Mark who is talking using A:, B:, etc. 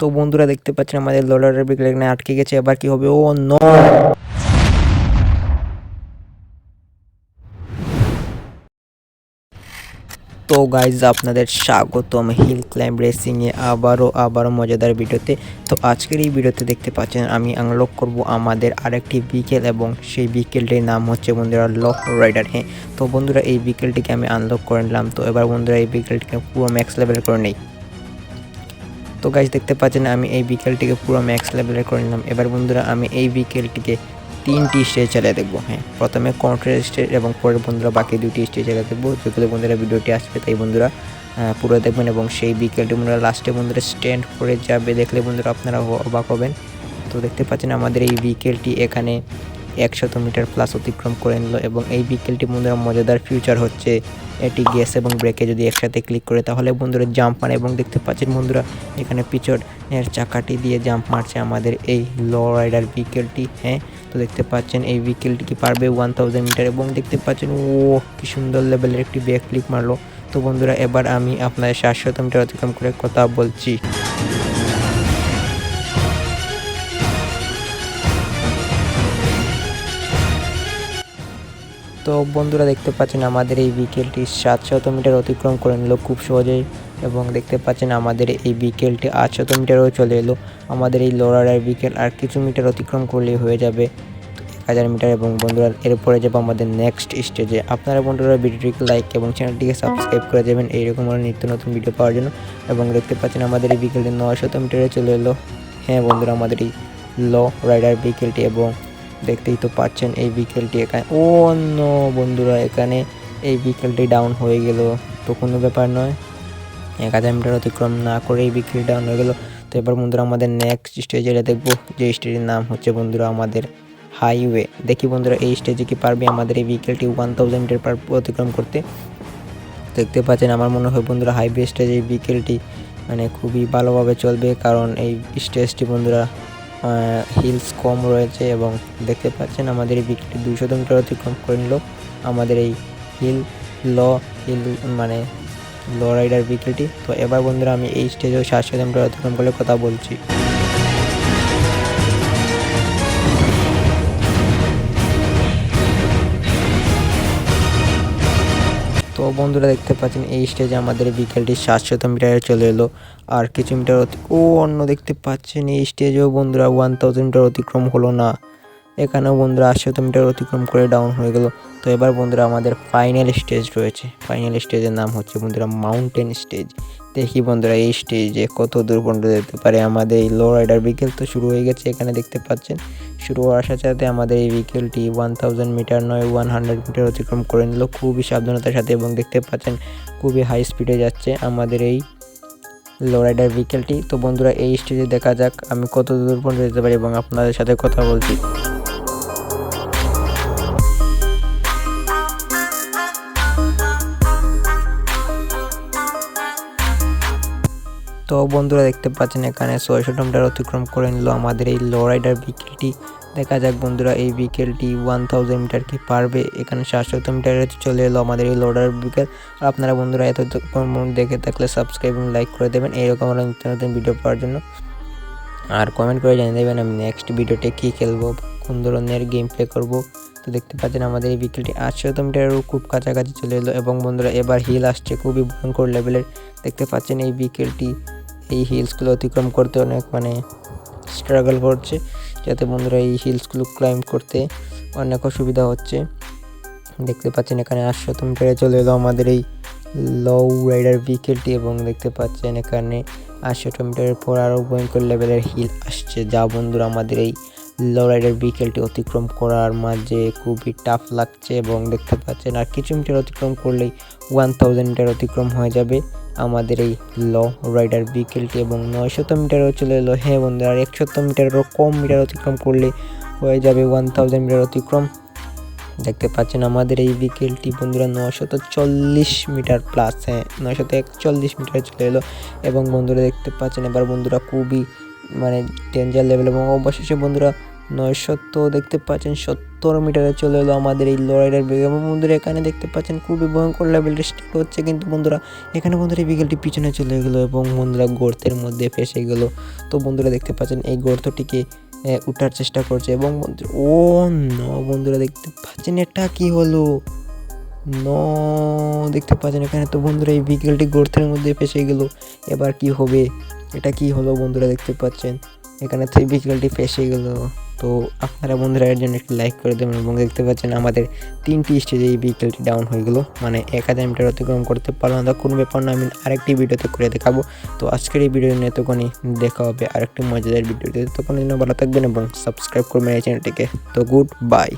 A: তো বন্ধুরা দেখতে পাচ্ছেন আমাদের লোডারের বিকেল এখানে আটকে গেছে, এবার কি হবে? ও নো তো গাইজ আপনাদের স্বাগতম হিল ক্লাইম্ব রেসিংয়ে আবারও আবারও মজাদার ভিডিওতে। তো আজকের এই ভিডিওতে দেখতে পাচ্ছেন, আমি আনলক করব আমাদের আরেকটি বিকেল এবং সেই বিকেলটির নাম হচ্ছে বন্ধুরা লক রাইডার হ্যাঁ। তো বন্ধুরা, এই বিকেলটিকে আমি আনলক করে নিলাম। তো এবার বন্ধুরা, এই বিকেলটিকে পুরো ম্যাক্স লেভেল করে নেই। তো গাইজ দেখতে পাচ্ছেন আমি এই বিকেলটিকে পুরো ম্যাক্স লেভেলে করে নিলাম। এবার বন্ধুরা, আমি এই বিকেলটিকে তিনটি স্টেজ চালিয়ে দেখব। হ্যাঁ প্রথমে কন্ট্রোল স্টেজ এবং পরে বন্ধুরা বাকি দুটি স্টেজ চালিয়ে দেখব। যেগুলো বন্ধুরা ভিডিওটি আসবে, তাই বন্ধুরা পুরো দেখবেন এবং সেই বিকেলটি বন্ধুরা লাস্টে বন্ধুরা স্ট্যান্ড করে যাবে দেখলে বন্ধুরা আপনারা অবাক হবেন। তো দেখতে পাচ্ছেন আমাদের এই বিকেলটি এখানে একশত মিটার প্লাস অতিক্রম করে নিল এবং এই বিকেলটি বন্ধুরা মজাদার ফিউচার হচ্ছে। এটি গ্যাস এবং ব্রেকে যদি একসাথে ক্লিক করে, তাহলে বন্ধুরা জাম্প মারে এবং দেখতে পাচ্ছেন বন্ধুরা, এখানে পিছনের চাকাটি দিয়ে জাম্প মারছে আমাদের এই লো রাইডার বিকেলটি হ্যাঁ? তো দেখতে পাচ্ছেন এই বিকেলটি কি পারবে? ওয়ান থাউজেন্ড মিটার এবং দেখতে পাচ্ছেন ও কি সুন্দর লেভেলের একটি ব্যাক ক্লিক মারলো। তো বন্ধুরা, এবার আমি আপনাদের সাতশত মিটার অতিক্রম করে কথা বলছি। তো বন্ধুরা দেখতে পাচ্ছেন আমাদের এই বিকেলটি সাতশত মিটার অতিক্রম করে নিল খুব সহজেই এবং দেখতে পাচ্ছেন আমাদের এই বিকেলটি আটশত মিটারও চলে এলো। আমাদের এই লোরার বিকেল আর কিছু মিটার অতিক্রম করলেই হয়ে যাবে হাজার মিটার এবং বন্ধুরা এরপরে যাব আমাদের নেক্সট স্টেজে আপনারা বন্ধুরা ভিডিওটিকে লাইক এবং চ্যানেলটিকে সাবস্ক্রাইব করে যাবেন এইরকম আরও নিত্য নতুন ভিডিও পাওয়ার জন্য এবং দেখতে পাচ্ছেন আমাদের এই বিকেলটি নয়শত মিটারে চলে এলো। হ্যাঁ বন্ধুরা, আমাদের এই ল রাইডার বিকেলটি এবং দেখতেই তো পাচ্ছেন এই বিকেলটি এখানে। নো বন্ধুরা, এখানে এই বিকেলটি ডাউন হয়ে গেল। তো কোনো ব্যাপার নয়। এক হাজার মিটার অতিক্রম না করে এই বিকেল ডাউন হয়ে গেল। তো এবার বন্ধুরা, আমাদের নেক্সট স্টেজে দেখব যে স্টেজের নাম হচ্ছে বন্ধুরা আমাদের হাইওয়ে দেখি বন্ধুরা, এই স্টেজে কি পারবে আমাদের এই বিকেলটি ওয়ান থাউজেন্ড মিটার পার অতিক্রম করতে? দেখতে পাচ্ছেন, আমার মনে হয় বন্ধুরা হাইওয়ে স্টেজে এই বিকেলটি মানে খুবই ভালোভাবে চলবে। কারণ এই স্টেজটি বন্ধুরা হিলস কম রয়েছে এবং দেখতে পাচ্ছেন আমাদের এই বিকেলটি দুশো মিটার অতিক্রম করে নিল আমাদের এই হিল ল হিল মানে ল রাইডার বিকেলটি তো এবার বন্ধুরা আমি এই স্টেজেও সাতশো মিটার অতিক্রম করে কথা বলছি। বন্ধুরা দেখতে পাচ্ছেন, এই স্টেজে আমাদের বিকেলটি সাতশত মিটারে চলে এলো। আর কিছু মিটার অতি- ও অন্য দেখতে পাচ্ছেন, এই স্টেজেও বন্ধুরা ওয়ান থাউজেন্ড মিটার অতিক্রম হলো না। এখানেও বন্ধুরা আটশত মিটার অতিক্রম করে ডাউন হয়ে গেল। তো এবার বন্ধুরা, আমাদের ফাইনাল স্টেজ রয়েছে। ফাইনাল স্টেজের নাম হচ্ছে বন্ধুরা মাউন্টেন স্টেজ দেখি বন্ধুরা, এই স্টেজে কত দূর পর্যন্ত যেতে পারে। আমাদের এই লো রাইডার বিকেল তো শুরু হয়ে গেছে, এখানে দেখতে পাচ্ছেন। শুরু হওয়ার সাথে সাথে আমাদের এই বিকেলটি ওয়ান থাউজেন্ড মিটার নয় ওয়ান হান্ড্রেড মিটার অতিক্রম করে নিল। খুবই সাবধানতার সাথে এবং দেখতে পাচ্ছেন, খুবই হাই স্পিডে যাচ্ছে আমাদের এই লো রাইডার বিকেলটি তো বন্ধুরা, এই স্টেজে দেখা যাক আমি কত দূর পর্যন্ত যেতে পারি এবং আপনাদের সাথে কথা বলছি। তো বন্ধুরা দেখতে পাচ্ছেন এখানে ছয়শো মিটার অতিক্রম করে নিল আমাদের এই লো রাইডার বিকেলটি দেখা যাক বন্ধুরা এই বিকেলটি ওয়ান থাউজেন্ড মিটার কি পারবে? এখানে সাতশত মিটারে চলে এলো আমাদের এই লোডার বিকেল আর আপনারা বন্ধুরা এত দেখে থাকলে সাবস্ক্রাইব এবং লাইক করে দেবেন। এইরকম আমরা নিত্য নতুন ভিডিও পাওয়ার জন্য। আর কমেন্ট করে জানিয়ে দেবেন আমি নেক্সট ভিডিওতে কী খেলব, কোন ধরনের গেম প্লে করব। তো দেখতে পাচ্ছেন আমাদের এই বিকেলটি আটশত মিটারেরও খুব কাছাকাছি চলে এলো। এবং বন্ধুরা এবার হিল আসছে খুবই ভয়ঙ্কর লেভেলের দেখতে পাচ্ছেন এই বিকেলটি এই হিলসগুলো অতিক্রম করতে অনেক মানে স্ট্রাগল করছে, যাতে বন্ধুরা এই হিলসগুলো ক্লাইম্ব করতে অনেক অসুবিধা হচ্ছে। দেখতে পাচ্ছেন এখানে আটশত মিটারে চলে এলো আমাদের এই লউ রাইডার বিকেলটি এবং দেখতে পাচ্ছেন এখানে আটশো মিটারের পর আরও ভয়ঙ্কর লেভেলের হিল আসছে, যা বন্ধুরা আমাদের এই লো রাইডার বিকেলটি অতিক্রম করার মাঝে খুবই টাফ লাগছে এবং দেখতে পাচ্ছেন আর কিছু মিটার অতিক্রম করলেই ওয়ান থাউজেন্ড মিটার অতিক্রম হয়ে যাবে। আমাদের এই ল রাইডার বিকেলটি এবং নয়শত মিটারও চলে এলো। হ্যাঁ বন্ধুরা, আর একশত মিটারেরও কম মিটার অতিক্রম করলে হয়ে যাবে ওয়ান থাউজেন্ড মিটার অতিক্রম। দেখতে পাচ্ছেন আমাদের এই বিকেলটি বন্ধুরা নশত চল্লিশ মিটার প্লাস হ্যাঁ নশত একচল্লিশ মিটার চলে এলো। এবং বন্ধুরা, দেখতে পাচ্ছেন এবার বন্ধুরা খুবই মানে ডেঞ্জার লেভেল এবং অবশেষে বন্ধুরা নয়শত দেখতে পাচ্ছেন, সত্তর মিটারে চলে এলো আমাদের এই লড়াইটার বেগ এবং বন্ধুরা, এখানে দেখতে পাচ্ছেন খুবই ভয়ঙ্কর লেভেলটা স্টার্ট হচ্ছে। কিন্তু বন্ধুরা, এখানে বন্ধুরা এই বিকেলটি পিছনে চলে গেলো এবং বন্ধুরা গর্তের মধ্যে ফেসে গেল। তো বন্ধুরা, দেখতে পাচ্ছেন এই গর্তটিকে উঠার চেষ্টা করছে এবং ও, ন, বন্ধুরা, দেখতে পাচ্ছেন এটা কি হলো? ন, দেখতে পাচ্ছেন এখানে তো বন্ধুরা এই বিকেলটি গর্তের মধ্যে ফেসে গেল। এবার কি হবে? এটা কি হলো বন্ধুরা, দেখতে পাচ্ছেন। এখানে তো এই বিকেলটি ফেসে গেল। তো আপনারা বন্ধুরা এর জন্য একটি লাইক করে দেবেন এবং দেখতে পাচ্ছেন আমাদের তিনটি স্টেজে এই বিকেলটি ডাউন হয়ে গেলো। মানে এক হাজার অতিক্রম করতে পারলাম না। কোনো ব্যাপার না, আমি আরেকটি ভিডিওতে করে দেখাবো। তো আজকের এই ভিডিও নিয়ে তখনই দেখা হবে আরেকটি মজাদার ভিডিওতে তখন ভালো থাকবেন এবং সাবস্ক্রাইব করবেন এই চ্যানেলটিকে তো গুড বাই